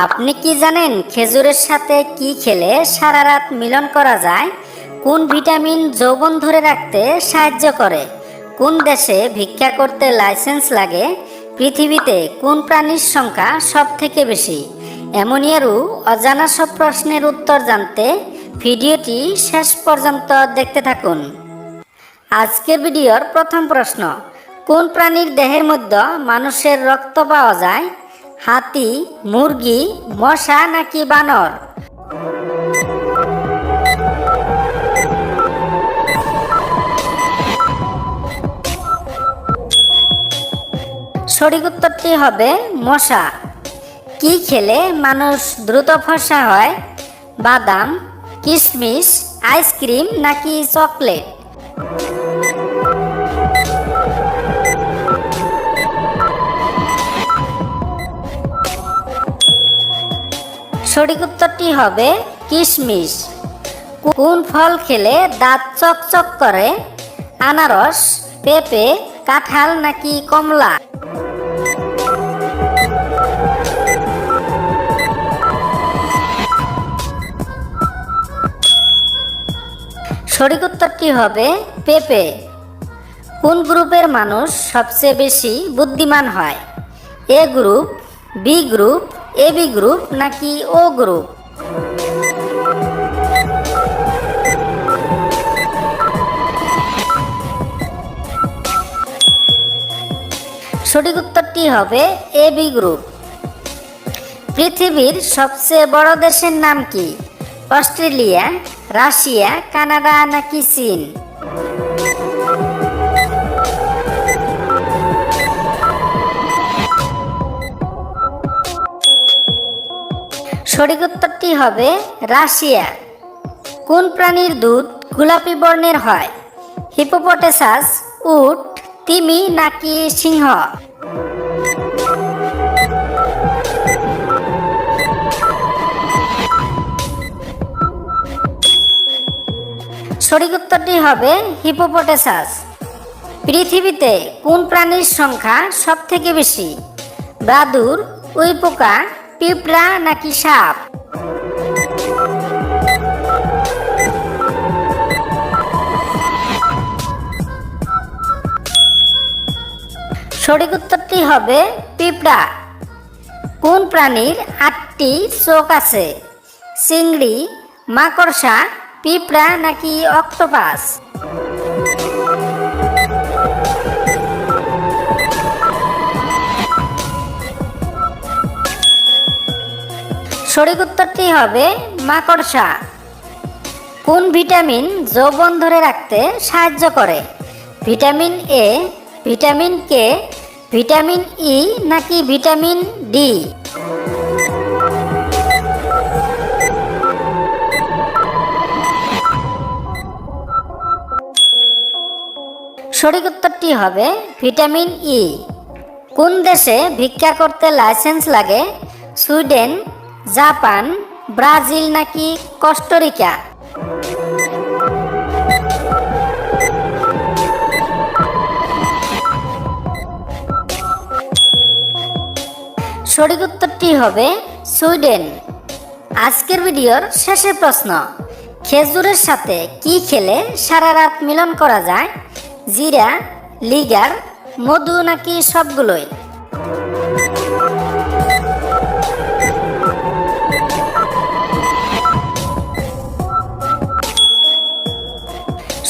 আপনি কি জানেন খেজুরের সাথে কি খেলে সারা রাত মিলন করা যায়? কোন ভিটামিন যৌবন ধরে রাখতে সাহায্য করে? কোন দেশে ভিক্ষা করতে লাইসেন্স লাগে? পৃথিবীতে কোন প্রাণীর সংখ্যা সব থেকে বেশি? এমনই আরও অজানা সব প্রশ্নের উত্তর জানতে ভিডিওটি শেষ পর্যন্ত দেখতে থাকুন। আজকের ভিডিওর প্রথম প্রশ্ন, কোন প্রাণীর দেহের মধ্যে মানুষের রক্ত পাওয়া যায়? হাতি, মুরগি, মশা নাকি বানর? সঠিক উত্তরটি হবে মশা। কি খেলে মানুষ দ্রুত ফর্সা হয়? বাদাম কিশমিশ আইসক্রিম নাকি চকলেট? সঠিক উত্তরটি হবে কিশমিশ। কোন ফল খেলে দাঁত চকচক করে? আনারস, পেঁপে, কাঁঠাল নাকি কমলা? সঠিক উত্তরটি হবে পেঁপে। কোন গ্রুপের মানুষ সবচেয়ে বেশি বুদ্ধিমান হয়? A group, B group A B group নাকি ও গ্রুপ? সঠিক উত্তরটি হবে এ বি গ্রুপ। পৃথিবীর সবচেয়ে বড় দেশের নাম কি? অস্ট্রেলিয়া, রাশিয়া, কানাডা নাকি চীন? সঠিক উত্তরটি হবে রাশিয়া। কোন প্রাণীর দুধ গোলাপি বর্ণের হয়? হিপোপটেসাস, উট, তিমি নাকি সিংহ? সঠিক উত্তরটি হবে হিপোপটেসাস। পৃথিবীতে কোন প্রাণীর সংখ্যা সব থেকে বেশি? বাদুর উইপোকা পিঁপড়া নাকি সাপ? সঠিক উত্তরটি হবে পিঁপড়া। কোন প্রাণীর আটটি চোখ আছে? চিংড়ি, মাকড়সা, পিঁপড়া নাকি অক্টোপাস? সঠিক উত্তরটি হবে মাকড়সা। কোন ভিটামিন যৌবন ধরে রাখতে সাহায্য করে? Vitamin A vitamin K vitamin E নাকি ভিটামিন ডি সঠিক উত্তরটি হবে ভিটামিন ই কোন দেশে ভিক্ষা করতে লাইসেন্স লাগে? সুইডেন জাপান, ব্রাজিল নাকি কস্টোরিকা সঠিক উত্তরটি হবে সুইডেন। আজকের ভিডিওর শেষের প্রশ্ন, খেজুরের সাথে কি খেলে সারা রাত মিলন করা যায়? জিরা, লিগার, মধু নাকি সবগুলোই?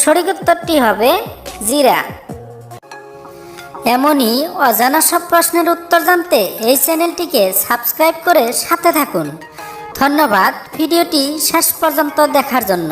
সঠিক উত্তরটি হবে জিরা। এমনই অজানা সব প্রশ্নের উত্তর জানতে এই চ্যানেলটিকে সাবস্ক্রাইব করে সাথে থাকুন। ধন্যবাদ ভিডিওটি শেষ পর্যন্ত দেখার জন্য।